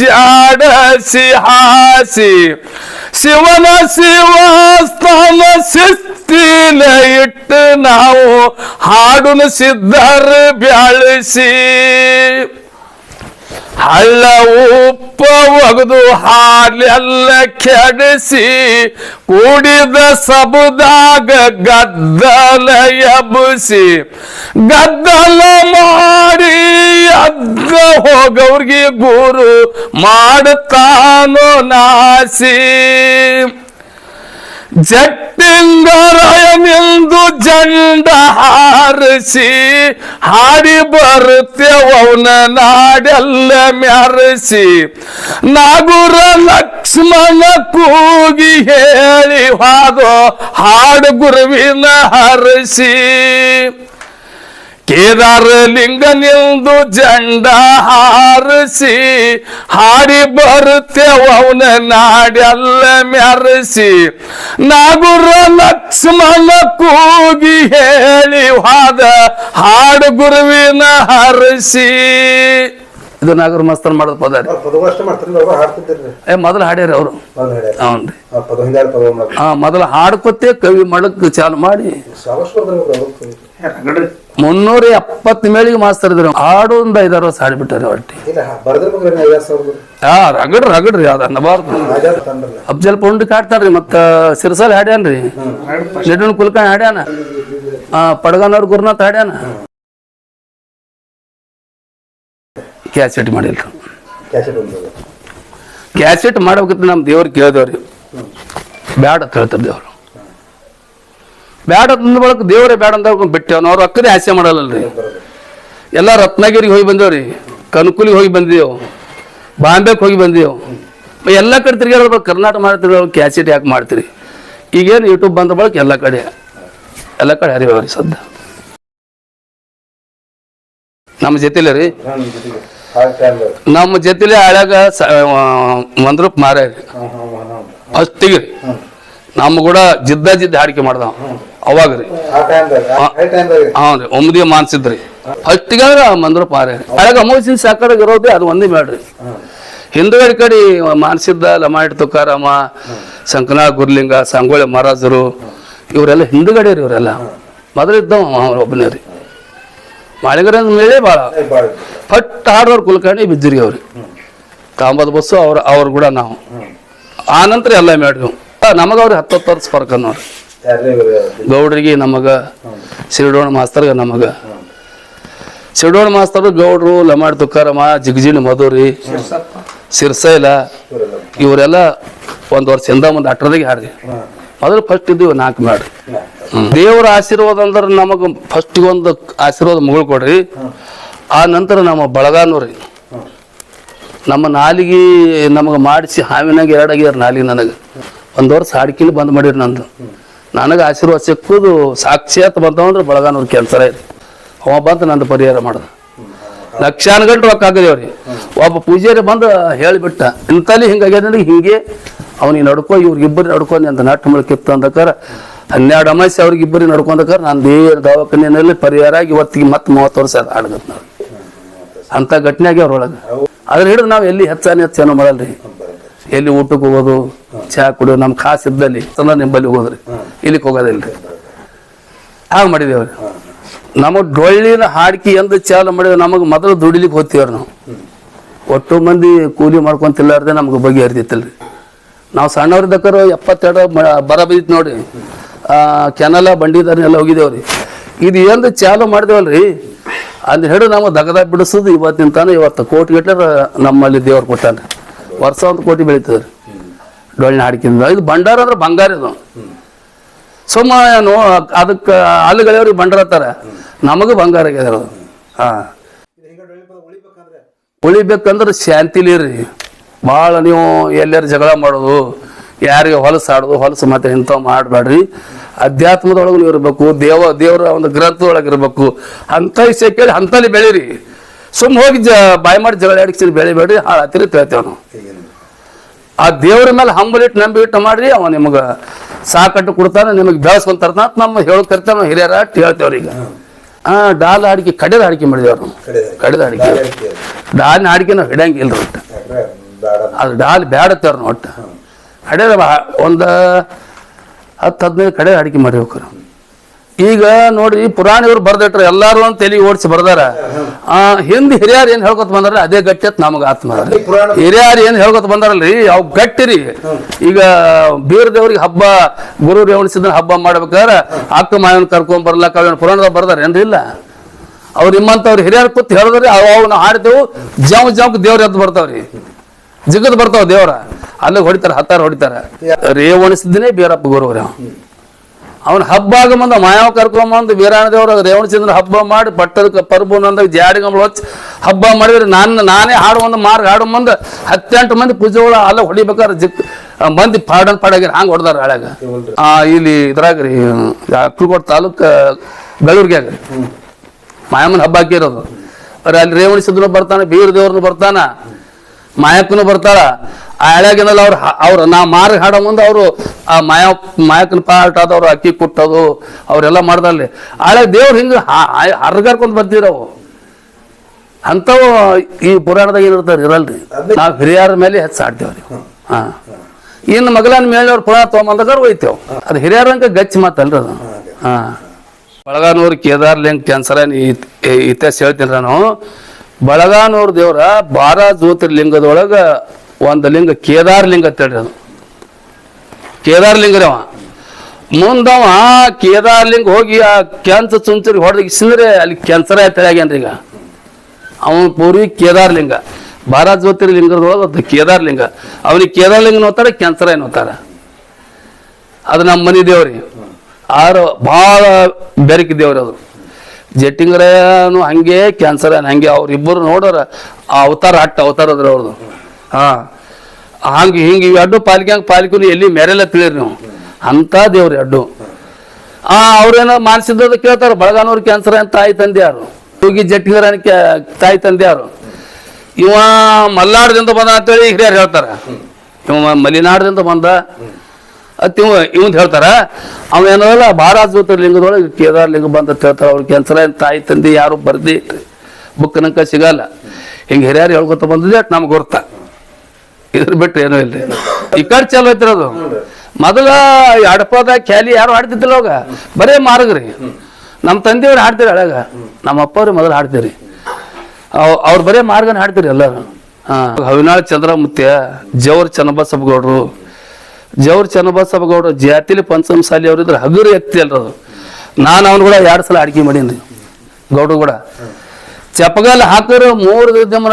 ಜಾಡಸಿ ಹಾಸಿ, ಶಿವನ ಶಿವಸ್ಥಾನ ಶಿಸ್ತಿನ ಇಟ್ಟು ನಾವು ಹಾಡುನ ಸಿದ್ಧರ್ ಬ್ಯಾಳಿಸಿ. ಹಳ್ಳ ಉಪ್ಪ ಒಗದು ಹಾಲೆಲ್ಲ ಕೆಡಿಸಿ ಕೂಡಿದ ಸಬುದಾಗ ಗದ್ದಲ ಎಬ್ಬಿಸಿ ಗದ್ದಲ ಮಾಡಿ ಅದ್ದ ಹೋಗವ್ರಿಗೆ ಗುರು ಮಾಡುತ್ತಾನೋ ನಾಸಿ. ಜಟ್ಟಿಂಗರಾಯನೆಂದು ಜಂಡ ಹಾರಿಸಿ ಹಾಡಿ ಬರುತ್ತೇವನ ನಾಡೆಲ್ಲ ಮ್ಯಾರಿಸಿ. ನಾಗುರ ಲಕ್ಷ್ಮಣ ಕೂಗಿ ಹೇಳಿ ಹಾಗೋ ಹಾಡು ಗುರುವಿನ ಹರಿಸಿ. ಕೇದಾರ ಲಿಂಗನಿಂದು ಜಂಡ ಹಾರಿಸಿ ಹಾಡಿ ಬರುತ್ತೇವನ ನಾಡೆಲ್ಲ ಮೆರೆಸಿ ನಾಗುರ ಲಕ್ಷ್ಮಣ ಕೂಗಿ ಹೇಳಿ ಹಾದ ಹಾಡು ಗುರುವಿನ ಹರಿಸಿ. ಇದು ನಾಗರ ಮಸ್ತನ್ ಮಾಡೋದು ಪದ ಏ ಮೊದಲು ಹಾಡ್ಯಾರ ಅವರು. ಮೊದಲು ಹಾ ಮೊದಲು ಹಾಡ್ಕೊತ್ತೆ ಕವಿ ಮಾಡಕ್ ಚಾಲು ಮಾಡಿ. ಮುನ್ನೂರ ಎಪ್ಪತ್ತು ಮೇಳಿಗೆ ಮಾಸ್ತರ್ ಇದ್ರು. ಹಾಡು ಒಂದು ಐದಾರು ವರ್ಷ ಹಾಡಿಬಿಟ್ಟಾರೆ ಒಟ್ಟಿ. ಬರ್ದಿರ್ಬೇಕು ರಗಡ್ರಿ ಸಾವಿರ ಆ ರಗಡ್ ರಗಡ್ ರೀ ಅದು ಅನ್ನಬಾರ್ದು ಅಬ್ಜಲ್ ಅಫ್ಜಲ್ ಪೌಂಡ್ ಕಾಡ್ತಾರ್ರಿ ಮತ್ತ ಸಿರ್ಸಲ್ ಹಾಡ್ಯಾನ್ರಿ. ನಿಡುನ್ ಕುಲ್ಕ ಹಾಡ್ಯಾನ. ಆ ಪಡಗನವ್ರ ಗುರುನಾಥ್ ಹಾಡ್ಯಾನ. ಕ್ಯಾಸೆಟ್ ಮಾಡಿಲ್ಲ ಕ್ಯಾಸೆಟ್ ಮಾಡ್ಬೇಕಿತ್ತು ನಮ್ಮ ದೇವ್ರು ಕೇಳಿದವ್ರಿ. ಬ್ಯಾಡ ಅಂತ ಹೇಳ್ತಾರೆ ದೇವ್ರು. ಬ್ಯಾಡ ತಂದ ಬಳಕ ದೇವರೇ ಬೇಡ ಅಂತ ಬಿಟ್ಟೆ. ಅವ್ರು ಅಕ್ಕದೇ ಆಸೆ ಮಾಡಲ್ಲಲ್ರಿ. ಎಲ್ಲ ರತ್ನಗಿರಿಗೆ ಹೋಗಿ ಬಂದೇವ್ರಿ. ಕನಕುಲಿಗೆ ಹೋಗಿ ಬಂದೇವು ಬಾಂಬೆಗೆ ಹೋಗಿ ಬಂದೇವು ಎಲ್ಲ ಕಡೆ ತಿರ್ಗಾಡ್ಬೇಕು ಕರ್ನಾಟಕ ಮಾಡ್ತೀರಿ ಕ್ಯಾಸೆಟ್ ಯಾಕೆ ಮಾಡ್ತೀರಿ? ಈಗೇನು ಯೂಟ್ಯೂಬ್ ಬಂದ ಬಳಕ ಎಲ್ಲ ಕಡೆ ಎಲ್ಲ ಕಡೆ ಹರಿವ್ರಿ ಸದ್ದ. ನಮ್ಮ ಜೊತೆಲೆ ರೀ. ನಮ್ಮ ಜೊತೆಲೆ ಹಳ್ಯಾಗ ಒಂದ್ ರೂಪ್ ಮಾರ್ಯಾರಿ ಅಷ್ಟಿಗೆ ನಮ್ಮ ಕೂಡ ಜಿದ್ದ ಜಿದ್ದ ಹಾಡಿಕೆ ಮಾಡ್ದಾವ. ಅವಾಗ ರೀ ಹಾಂ ರೀ ಒಮ್ಮದಿ ಮಾನ್ಸಿದ್ರಿ. ಅಷ್ಟಿಗೆ ಮಂದ್ರ ಪಾರೆ. ಅಳಗ ಅಮೋಸಿನ ಸಾಕಡಾಗ ಇರೋದೇ ಅದು ಒಂದೇ ಮಾಡ್ರಿ ಹಿಂದುಗಡೆ ಕಡೆ ಮಾನ್ಸಿದ್ದ ಲಮಾಯಿಟ್ ತುಕಾರಾಮ ಸಂಕನ ಗುರ್ಲಿಂಗ ಸಂಗೊಳ್ಳಿ ಮಹಾರಾಜರು ಇವರೆಲ್ಲ ಹಿಂದುಗಡೆ ರೀ ಇವರೆಲ್ಲ. ಅವ್ರ ಒಬ್ಬನೇ ರೀ. ಮಾಳಿಗರ ಮೇಲೆ ಭಾಳ ಫಟ್ ಹಾಡೋರು ಕುಲಕರ್ಣಿ ಬಿದ್ದಿರಿ ಅವ್ರಿ. ಕಾಂಬದ ಬಸ್ಸು ಅವ್ರ ಅವ್ರು ಕೂಡ ನಾವು. ಆ ನಂತರ ಎಲ್ಲ ಮಾಡಿದ್ವಿ ನಮಗೆ ಅವ್ರಿಗೆ ಹತ್ತತ್ತು ವರ್ಷ ಫರ್ಕ ಗೌಡ್ರಿಗೆ ನಮಗ, ಸಿರಿಡೋಣ ಮಾಸ್ತರ್ಗ ನಮಗ. ಸಿರಿಡೋಣ ಮಾಸ್ತರ್ ಗೌಡ್ರು, ಲಮಾಡ್ ತುಕಾರಮ್ಮ ಜಿಗಜಿಣ್ ಮಧುರಿ, ಸಿರ್ಸೈಲ, ಇವರೆಲ್ಲ ಒಂದು ವರ್ಷ ಹಿಂದ ಮುಂದೆ ಅಟ್ರದಾಗೆ ಹಾಡ್ರಿ ಮೊದಲು ಫಸ್ಟ್ ಇದ್ದೀವಿ ನಾಲ್ಕು ಮಾಡ್ರಿ. ದೇವರ ಆಶೀರ್ವಾದ ಅಂದ್ರೆ ನಮಗೆ ಫಸ್ಟ್ ಒಂದು ಆಶೀರ್ವಾದ ಮುಗಳು ಕೊಡ್ರಿ. ಆ ನಂತರ ನಮ್ಮ ಬಳಗಾನೂರಿ ನಮ್ಮ ನಾಲಿಗೆ ನಮಗೆ ಮಾಡಿಸಿ ಹಾವಿನಾಗ ಎರಡಾಗ್ಯಾರ ನಾಲಿಗೆ ನನಗೆ. ಒಂದು ವರ್ಷ ಹಾಡ್ಕಿಲಿ ಬಂದ್ ಮಾಡಿರಿ ನಂದು. ನನಗೆ ಆಶೀರ್ವಾದ ಸಿಕ್ಕುದು ಸಾಕ್ಷಾತ್ ಬಂದವಂದ್ರೆ ಬಳಗಾನವ್ರ ಕ್ಯಾನ್ಸರ್ ಆಯ್ತು ಅವ ಬಂದು ನಂದು ಪರಿಹಾರ ಮಾಡ್ದ. ಲಕ್ಷಾನು ಗಂಟೆ ರೊಕ್ಕ ಹಾಕಿದೇವ್ರಿ. ಒಬ್ಬ ಪೂಜಾರಿ ಬಂದು ಹೇಳಿಬಿಟ್ಟ ಇಂತಲ್ಲಿ ಹಿಂಗಾಗ್ಯದ ಹಿಂಗೆ? ಅವ್ನಿಗೆ ನಡ್ಕೊ ಇವ್ರಿಗಿಬ್ಬರು ನಡ್ಕೊಂಡು ಅಂತ ನಾಟು ಮೊಳಕಿತ್ತು ಅಂದಕ್ಕಾರ ಹನ್ನೆರಡು ಅಮಾಸೆ ಅವ್ರಿಗಿಬ್ಬರಿಗೆ ನಡ್ಕೊಂಡಕ್ಕಾರ ನಾನು ದೇವ್ರ ದವಾಖಾನೆಯಲ್ಲಿ ಪರಿಹಾರ ಆಗಿ ಇವತ್ತಿಗೆ ಮತ್ತೆ ಮೂವತ್ತು ವರ್ಷ ಆಗತ್ತೆ ನಾವು. ಅಂತ ಘಟನೆ ಆಗಿ ಅವ್ರೊಳಗೆ ಅದ್ರ ಹಿಡಿದು ನಾವು ಎಲ್ಲಿ ಹೆಚ್ಚಾನೆ ಹೆಚ್ಚೇನೋ ಮಾಡಲ್ರಿ. ಎಲ್ಲಿ ಊಟಕ್ಕೆ ಹೋಗೋದು ಚಹಾ ಕುಡಿಯೋದು ನಮ್ಮ ಖಾಸಿದ್ದಲ್ಲಿ ಇದ್ದಲ್ಲಿ ನಿಂಬಲ್ಲಿ ಹೋಗೋದ್ರಿ. ಇಲ್ಲಿಗೆ ಹೋಗೋದಿಲ್ರಿ. ಹಾಗೆ ಮಾಡಿದೇವ್ ನಮಗೆ ಡೊಳ್ಳಿನ ಹಾಡ್ಕಿ ಎಂದು ಚಾಲು ಮಾಡಿದ್ರೆ ನಮಗೆ ಮೊದಲು ದುಡಿಲಿಕ್ಕೆ ಹೋಗ್ತೀವ್ರಿ ನಾವು. ಒಟ್ಟು ಮಂದಿ ಕೂಲಿ ಮಾಡ್ಕೊಂತಿಲ್ಲಾರ್ದೆ ನಮ್ಗೆ ಬಗ್ಗೆ ಹರಿದಿತ್ತಲ್ರಿ. ನಾವು ಸಣ್ಣವ್ರಿದ್ದಕ್ಕರು ಎಪ್ಪತ್ತೆರಡು ಬರ ಬಿದ್ದಿತ್ತು ನೋಡ್ರಿ. ಕೆನಲ ಬಂಡಿದಾರನೆಲ್ಲ ಹೋಗಿದ್ದೇವ್ರಿ ಇದು ಎಂದು ಚಾಲು ಮಾಡಿದೇವಲ್ರಿ ಅಂದ್ರೆ ಹಿಡಿದು ನಾವು ದಗದ ಬಿಡಿಸೋದು ಇವತ್ತಿನ ತಾನ ಇವತ್ತು ಕೋಟಿ ಗಟ್ಟಲೆ ನಮ್ಮಲ್ಲಿ ದೇವ್ರು ಕೊಟ್ಟಾನೆ ವರ್ಷ ಒಂದು ಕೋಟಿ ಬೆಳೀತದ್ರಿ. ಡೊಳ್ಳಿನ ಹಾಡ್ಕಿಂದ. ಇದು ಭಂಡಾರ ಅಂದ್ರೆ ಬಂಗಾರ ಇದು. ಸುಮ್ಮ ನೋ ಅದಕ್ಕೆ ಅಲ್ಲಿಗಳವ್ರಿಗೆ ಬಂಡಾರ ಅಂತಾರ ನಮಗೆ ಬಂಗಾರ ಆಗ್ಯದ ಹಾಂ. ಉಳಿಬೇಕಂದ್ರೆ ಶಾಂತಿಲಿರಿ ಭಾಳ ನೀವು ಎಲ್ಲಾರು ಜಗಳ ಮಾಡೋದು, ಯಾರಿಗೆ ಹೊಲಸು ಆಡೋದು, ಹೊಲಸು ಮತ್ತೆ ಇಂಥವು ಮಾಡಬೇಡ್ರಿ ಅಧ್ಯಾತ್ಮದೊಳಗೆ ನೀವು ಇರಬೇಕು, ದೇವ, ದೇವರ ಒಂದು ಗ್ರಂಥದೊಳಗೆ ಇರಬೇಕು. ಅಂಥ ವಿಷಯ ಕೇಳಿ ಅಂಥಲ್ಲಿ ಬೆಳೀರಿ. ಸುಮ್ಮ ಹೋಗಿ ಜ ಬಾಯಿ ಮಾಡಿ ಜಗಳ ಆಡಿಸಿ ಬೆಳಿಬೇಡ್ರಿ ಹಾಳಾತಿರಿ ತಿಳ್ತೇವೆ ನಾವು. ಆ ದೇವ್ರ ಮೇಲೆ ಹಂಬಲಿಟ್ಟು ನಂಬಿ ಇಟ್ಟು ಮಾಡ್ರಿ ಅವ ನಿಮಗೆ ಸಾಕಟ್ಟು ಕೊಡ್ತಾನೆ ನಿಮಗೆ ಬೆಳೆಸ್ಕೊಂತಾರ ಅಂತ ನಮ್ಮ ಹೇಳ್ತಿರ್ತಾನೆ ಕರಿತಾನ ಹಿರಿಯರ ಹೇಳ್ತೇವ್ರೀಗ ಹಾ ಡಾಲ್ ಅಡಿಕೆ ಕಡೆದ ಅಡಿಕೆ ಮಾಡಿದೇವ್ರು ನಾವು ಕಡೆದ ಅಡಿಕೆ ಡಾಲಿನ ಅಡಿಕೆ ನಾವು ಹಿಡಂಗಿಲ್ಲ ಒಟ್ಟು. ಅದು ಡಾಲ್ ಬ್ಯಾಡತ್ತೇವ್ರ ನಾವು ಒಟ್ಟು. ಕಡೆದ ಒಂದು ಹತ್ತು ಹದಿನೈದು ಕಡೆ ಅಡಿಕೆ ಮಾಡಿ ಹೋಗ್ರು ಈಗ ನೋಡ್ರಿ ಪುರಾಣಿಯವ್ರು ಬರ್ದಿಟ್ರ ಎಲ್ಲಾರು ಅಂತ ತಲೆ ಓಡಿಸಿ ಬರ್ದಾರ. ಆ ಹಿಂದ್ ಹಿರಿಯರ್ ಏನ್ ಹೇಳ್ಕೊತ ಬಂದಾರ ಅದೇ ಗಟ್ಟಿ ಅಂತ ನಮಗ ಆತ್ಮ ಹಿರಿಯಾರ್ ಪುರಾಣ ಏನ್ ಹೇಳ್ಕೊತ ಬಂದಾರಲ್ರಿ? ಅವ್ ಗಟ್ಟಿರಿ. ಈಗ ಬೀರ್ ದೇವ್ರಿಗೆ ಹಬ್ಬ ಗುರು ರೇವಣಿಸಿದ ಹಬ್ಬ ಮಾಡ್ಬೇಕಾದ್ರೆ ಅಕ್ಕ ಮಾವನ್ ಕರ್ಕೊಂಡ್ ಬರ್ಲಕ್ಕ ಅವೇನ್ ಪುರಾಣದಾಗ ಬರ್ದಾರ ಏನ್ರಿ ಇಲ್ಲ? ಅವ್ರು ನಿಮ್ಮಂತವ್ರು ಹಿರಿಯರ್ ಕೂತ್ ಹೇಳಿದ್ರಿ ಅವ್ ಅವ್ ನಾವು ಹಾಡ್ತೇವು ಜಮ್ ಜವ್ ದೇವ್ರ ಎದ್ದು ಬರ್ತಾವ್ರಿ. ಜಿಗದ್ ಬರ್ತಾವ ದೇವ್ರ. ಅಲ್ಲಿಗೆ ಹೊಡಿತಾರ ಹತ್ತಾರ ಹೊಡಿತಾರ. ರೇವಣಿಸಿದ್ದನೇ ಬೀರಪ್ಪ ಗುರು ಅವ. ಅವನ ಹಬ್ಬ ಆಗ ಮುಂದ ಮಾಯಾವ ಕರ್ಕೊಂಬಂದು ವೀರಾಣ ದೇವ್ರ ರೇವಣಚಂದ್ರ ಹಬ್ಬ ಮಾಡಿ ಪಟ್ಟದ ಪರ್ಬು ನಂದ ಜಾಡಿಗಂಬಳು ಹಚ್ಚಿ ಹಬ್ಬ ಮಾಡಿದ್ರೆ ನಾನು ನಾನೇ ಹಾಡು ಒಂದು ಮಾರ್ಗ ಹಾಡು ಮುಂದೆ ಹತ್ತೆಂಟು ಮಂದಿ ಪೂಜೆ ಒಳ ಅಲ್ಲ ಹೊಡಿಬೇಕಾದ್ರೆ ಜಿಕ್ ಮಂದಿ ಪಾಡನ್ ಪಾಡಾಗಿ ಹಂಗೆ ಹೊಡೆದಾರ ಹಾಳಾಗ ಆ, ಇಲ್ಲಿ ಇದ್ರಾಗ ರೀ ಅಕ್ಕಲ್ಕೋಟ್ ತಾಲೂಕ್ ಬೆಳೂರ್ಗ್ಯಾಗ ಮಾಯಮ್ಮನ ಹಬ್ಬ ಹಾಕಿರೋದು. ಅಲ್ಲಿ ರೇವಣಚಂದ್ರನು ಬರ್ತಾನೆ ಬೀರ್ ದೇವ್ರನು ಬರ್ತಾನ, ಮಾಯಕ್ಕನು ಬರ್ತಾಳ. ಆ ಹಳ್ಯಾಗಿನಲ್ಲ ಅವ್ರು ಅವ್ರು ನಾ ಮಾರ್ಗ ಹಾಡೋ ಮುಂದೆ ಅವರು ಆ ಮಾಯ ಮಾಯಕನ ಪಾರ್ಟ್ ಆದವ್ರು ಅಕ್ಕಿ ಕುಟ್ಟೋದು ಅವರೆಲ್ಲ ಮಾಡ್ದಲ್ಲಿ. ಹಳೆ ದೇವ್ರು ಹಿಂಗೆ ಹರ್ಗಾರ್ಕೊಂಡ್ ಬರ್ತಿರವು ಅಂಥವು ಈ ಪುರಾಣದಾಗ ಏನಿರ್ತಾರೆ ಇರಲ್ರಿ. ನಾವು ಹಿರಿಯರ ಮೇಲೆ ಹೆಚ್ಚು ಆಡ್ತೇವ್ರಿ ಹಾಂ. ಇನ್ನು ಮಗಲನ ಮೇಲೆ ಅವ್ರು ಪುರಾಣ ತೊಗೊಂಬಂದಾಗ ಒಯ್ತೇವೆ ಅದು ಹಿರಿಯರಂಕ ಗಚ್ಚಿ ಮಾತಲ್ರಿ ಅದು. ಹಾಂ. ಬಳಗಾನೂರು ಕೇದಾರ್ ಲಿಂಗ್ ಕ್ಯಾನ್ಸರ್ ಇತಿಹಾಸ ಹೇಳ್ತೀನಿ ನಾನು. ಬಳಗಾನೂರು ದೇವ್ರ ಬಾರ ಜ್ಯೋತಿರ್ಲಿಂಗದೊಳಗ ಒಂದು ಲಿಂಗ, ಕೇದಾರ್ ಲಿಂಗ ಅಂತ ಹೇಳ್ರಿ ಅದು. ಕೇದಾರ್ ಲಿಂಗ ರೀ ಅವ. ಮುಂದವ ಕೇದಾರ್ ಲಿಂಗ ಹೋಗಿ ಆ ಕ್ಯಾನ್ಸರ್ ಚುಂಚರಿಗೆ ಹೊಡೆದ ಸಿಂದ್ರೆ ಅಲ್ಲಿ ಕ್ಯಾನ್ಸರ್ ಆಯ್ತು ಹೇಳ್ಯಾಗೇನ್ರಿ ಈಗ. ಅವನ ಪೂರ್ವಿ ಕೇದಾರ್ ಲಿಂಗ. ಬಾರ ಜ್ಯೋತಿರ್ಲಿಂಗದೊಳಗೆ ಕೇದಾರ್ ಲಿಂಗ. ಅವನಿಗೆ ಕೇದಾರ್ ಲಿಂಗ ನೋತಾರೆ ಕ್ಯಾನ್ಸರ್ ಏನು ಅದು ನಮ್ಮ ಮನೆ ದೇವ್ರಿ. ಆರು ಭಾಳ ಬೆರಕಿ ದೇವ್ರಿ ಅದು. ಜಟ್ಟಿಂಗ್ರೂ ಹಂಗೆ ಕ್ಯಾನ್ಸರ್ ಹಂಗೆ ಅವ್ರಿಬ್ಬರು ನೋಡೋರ, ಆ ಅವತಾರ ಅಟ್ಟ ಅವತಾರ ಅದ್ರ ಅವ್ರದ್ದು ಹಾ ಹಂಗೆ ಹಿಂಗೆ ಇವು ಅಡ್ಡು ಪಾಲಿಕೆ ಹಂಗೆ ಪಾಲಿಕೆ ಎಲ್ಲಿ ಮೇರೆಲ್ಲ ತಿಳಿರಿ ನೀವು. ಅಂತ ದೇವ್ರಿ ಅಡ್ಡು. ಆ, ಅವ್ರೇನೋ ಮಾನಸಿದ್ದದ ಕೇಳ್ತಾರೆ ಬಳಗಾನವ್ರ ಕ್ಯಾನ್ಸರ್ ಅಂತ ತಾಯಿ ತಂದೆ ಯಾರು ಹೋಗಿ ಜಟ್ಟಿಂಗರ ತಾಯಿ ತಂದೆ ಯಾರು ಇವ ಮಲ್ನಾಡದಿಂದ ಬಂದ ಅಂತೇಳಿ ಹಿರಿಯರು ಹೇಳ್ತಾರೆ. ಇವ ಮಲೆನಾಡದಿಂದ ಬಂದ. ಅತ್ ಇವ, ಇವಂದ್ ಹೇಳ್ತಾರ ಅವನೇನಲ್ಲ ಏನಲ್ಲ ಭಾರತ ಜ್ಯೋತಿರ್ಲಿಂಗದೊಳಗೆ ಕೇದಾರ್ ಲಿಂಗ ಬಂದ ಹೇಳ್ತಾರ. ಅವ್ರ ಕ್ಯಾನ್ಸರ್ ಅಂತ ತಾಯಿ ತಂದೆ ಯಾರು ಬರ್ದಿ, ಬುಕ್ಕನಂಕ ಸಿಗಲ್ಲ. ಹಿಂಗೆ ಹಿರಿಯರು ಹೇಳ್ಕೊತ ಬಂದಿದೆ ನಮ್ಗೆ ಗೊತ್ತ ಇದ್ರ ಬಿಟ್ಟು ಏನೂ ಇಲ್ಲ ಈ ಕಡೆ ಚಲೋ ಅದು. ಮೊದಲ ಅಡಪದ ಕ್ಯಾಲಿ ಯಾರು ಆಡ್ತಿದ್ದಿಲ್ಲ ಅವಾಗ? ಬರೇ ಮಾರ್ಗ್ರಿ ನಮ್ಮ ತಂದೆಯವ್ರು ಹಾಡ್ತೀರಿ ಅಳಗ. ನಮ್ಮ ಅಪ್ಪವ್ರು ಮೊದಲು ಹಾಡ್ತೀರಿ ಅವ್- ಅವ್ರು ಬರೇ ಮಾರ್ಗನ ಹಾಡ್ತೀರಿ ಎಲ್ಲರೂ. ಹಾಂ. ಹವಿನಾಳ್ ಚಂದ್ರಮುತ್ಯ ಜವರ್ ಚನ್ನಬಸಪ್ಪ ಗೌಡ್ರು ಜವರ್ ಚನ್ನಬಸಪ್ಪ ಗೌಡ್ರು ಜಾತಿಲಿ ಪಂಚಮ ಸಾಲಿ ಅವ್ರು ಇದ್ರೆ ಹಗುರು ಎತ್ತಿ ಅಲ್ರ ಅದು. ನಾನು ಅವ್ನು ಕೂಡ ಎರಡು ಸಲ ಅಡಿಕೆ ಮಾಡೀನಿ. ಗೌಡ್ರು ಕೂಡ. ಚಪ್ಪಗಲ್ ಹಾಕೋರು ಮೂರು ದಿನ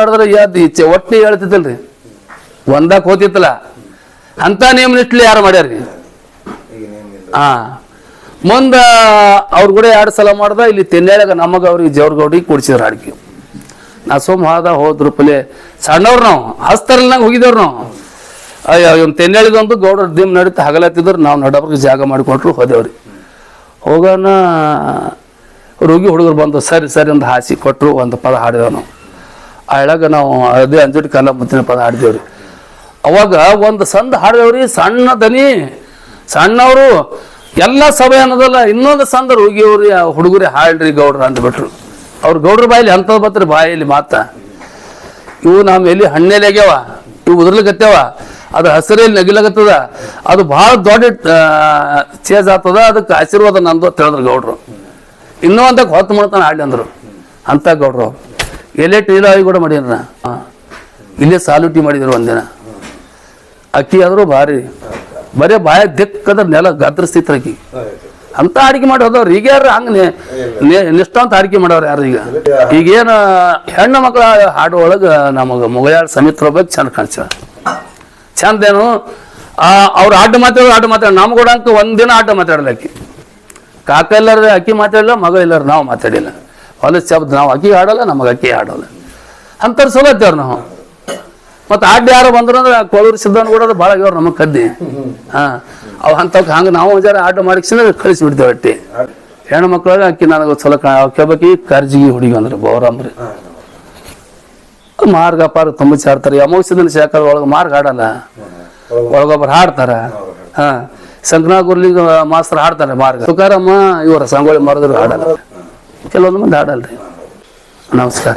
ಈಚೆ ಒಟ್ಟು ಹೇಳ್ತಿದ್ದಲ್ರಿ. ಒಂದಕ್ಕೆ ಹೋತಿತ್ತಲ್ಲ ಅಂತ ನಿಯಮ ನಿಷ್ಠಲಿ ಯಾರು ಏನಿಲ್ಲ ಹಾ ಮುಂದ ಅವ್ರು ಕೂಡ ಎರಡು ಸಲ ಮಾಡ್ದ ಇಲ್ಲಿ ತೆನ್ಯಾಳಗ ನಮಗ ಅವ್ರಿಗೆ ಜವ್ರ ಗೌಡಿಗೆ ಕೊಡ್ಸಿದ್ರು ಅಡಿಕೆ ನಾ ಸೋಮ್ ಹೋದ ಹೋದ್ರು ಪಲೆ ಸಣ್ಣವ್ರು ನಾವು ಹಸ್ತರಲ್ಲಿ ನಂಗೆ ಹೋಗಿದವ್ರು ನಾವು. ಅಯ್ಯೋ ಇವ್ನು ತೆನ್ಯಾಳಿದೊಂದು ಗೌಡ್ರ ದಿಮ್ ನಡೀತ ಹಗಲತ್ತಿದ್ರು ನಾವು ನಡಬ್ರಿಗೆ ಜಾಗ ಮಾಡಿಕೊಟ್ರು ಹೋದೇವ್ರಿ. ಹೋಗೋಣ ರೋಗಿ ಹುಡುಗರು ಬಂದು ಸರಿ ಸರಿ ಒಂದು ಹಾಸಿ ಕೊಟ್ಟರು ಒಂದು ಪದ ಹಾಡಿದೆವು ನಾವು. ಅಳಗ ನಾವು ಅದೇ ಅಂಜುಟಿ ಕಲ್ಲ ಮುತ್ತಿನ ಪದ ಹಾಡಿದೇವ್ರಿ. ಅವಾಗ ಒಂದು ಸಂದ ಹಾಡಿದವ್ರಿ ಸಣ್ಣ ದನಿ, ಸಣ್ಣವರು, ಎಲ್ಲ ಸಭೆ ಅನ್ನೋದಲ್ಲ, ಇನ್ನೊಂದು ಸಂದ ರೋಗಿಯವ್ರಿ ಆ ಹುಡುಗರಿ ಹಾಡ್ರಿ ಗೌಡ್ರ ಅಂದ್ಬಿಟ್ರು. ಅವ್ರು ಗೌಡ್ರ ಬಾಯಲ್ಲಿ ಅಂಥದ್ದು ಬತ್ರಿ ಬಾಯಲ್ಲಿ ಮಾತ. ಇವು ನಮ್ಮ ಎಲ್ಲಿ ಹಣ್ಣೆಲೆ ಆಗ್ಯಾವ, ಇವು ಉದುರ್ಲಿಕತ್ಯಾವ ಅದು ಹಸಿರಲ್ಲಿ ನಗಿಲಕತ್ತದ, ಅದು ಭಾಳ ದೊಡ್ಡ ಚೇಜ್ ಆಗ್ತದ, ಅದಕ್ಕೆ ಆಶೀರ್ವಾದ ನಂದು ಅಂತ ಹೇಳಿದ್ರು ಗೌಡ್ರು. ಇನ್ನೂ ಅಂತ ಹೊತ್ತು ಮಾಡ್ತಾನೆ ಹಾಡ್ಲಿ ಅಂದರು. ಅಂತ ಗೌಡ್ರು. ಎಲೆ ಎಲ್ಲೇ ಟೀಲಾಗಿ ಕೂಡ ಮಾಡಿದ್ರ. ಇಲ್ಲೇ ಸಾಲುಟಿ ಮಾಡಿದ್ರು ಒಂದಿನ. ಅಕ್ಕಿ ಆದರೂ ಭಾರಿ. ಬರೇ ಬಾಯ ದಿಕ್ಕದ್ರ ನೆಲ ಗದ್ರಸ್ತಿತ್ತು ಅಕ್ಕಿ. ಅಂತ ಅಡಿಗೆ ಮಾಡಿ ಹೋದವ್ರು. ಈಗ ಯಾರು ಹಂಗ ನಿಷ್ಠಾಂತ ಅಡಿಗೆ ಮಾಡೋರು ಯಾರು ಈಗ? ಈಗೇನ ಹೆಣ್ಣು ಮಕ್ಕಳ ಹಾಡು ಒಳಗ ನಮಗೆ ಮುಗಯಾಳ ಸಮಿತ್ರ ಬಗ್ಗೆ ಚಂದ ಕಾಣಿಸ್ಯಾವ ಚಂದೇನು? ಆ, ಅವ್ರು ಆಡು ಮಾತಾಡೋ ಆಡು ಮಾತಾಡ ನಮ್ಮ ಕೂಡ ಅಂಕ ಒಂದಿನ ಮಾತಾಡಲ್ಲ ಅಕ್ಕಿ. ಕಾಕ ಇಲ್ಲಾರ ಅಕ್ಕಿ ಮಾತಾಡಲ್ಲ ಮಗ ಇಲ್ಲಾರ ನಾವು ಮಾತಾಡಿಲ್ಲ. ಹೊಲದ ಶಬ್ದ ನಾವು ಅಕ್ಕಿ ಹಾಡೋಲ್ಲ, ನಮಗೆ ಅಕ್ಕಿ ಆಡೋಲ್ಲ ಅಂತಾರ ಸೋಲತ್ತೇವ್ರ ನಾವು. ಮತ್ತೆ ಅಡ್ಡ ಯಾರು ಬಂದ್ರು ಅಂದ್ರೆ ಕೊಳೂರು ಸಿದ್ಧನ್ ಕೂಡ ಭಾಳ ಇವ್ರು ನಮಗೆ ಕದ್ದಿ. ಹಾ, ಅವ್ ಅಂತವ್ ಹಂಗ ನಾವು ಜರ ಆಟ ಮಾಡಿಸಿದ್ರೆ ಕಳಿಸಿ ಬಿಡ್ತೇವೆ ಅಟ್ಟಿ. ಹೆಣ್ಣು ಮಕ್ಕಳಾಗ ಅಕ್ಕಿ ನನಗೆ ಚಲೋ ಕೇಳಬೇಕಿ ಕರ್ಜಿಗಿ ಹುಡುಗಿ ಅಂದ್ರೆ ಬೋರಮ್ರಿ ಹಾ. ಮಾರ್ಗ ಪಾರ್ಗ ತುಂಬ ಚಾಡ್ತಾರೆ ಅಮೌಷಧನ ಶಾಖ ಒಳಗೆ ಮಾರ್ಗ ಆಡಲ್ಲ ಒಳಗೆ ಒಳಗೊಬ್ಬರು ಹಾಡ್ತಾರ. ಹಾ ಸಂಕನಾಗುರ್ಲಿ ಮಾಸ್ತರ್ ಹಾಡ್ತಾರೆ ಮಾರ್ಗ. ತುಕಾರಮ್ಮ ಇವರ ಸಂಗೊಳ್ಳಿ ಮಾರಿದ್ರು ಹಾಡಲ್ಲ. ಕೆಲವೊಂದು ಮಂದಿ ಹಾಡಲ್ರಿ. ನಮಸ್ಕಾರ.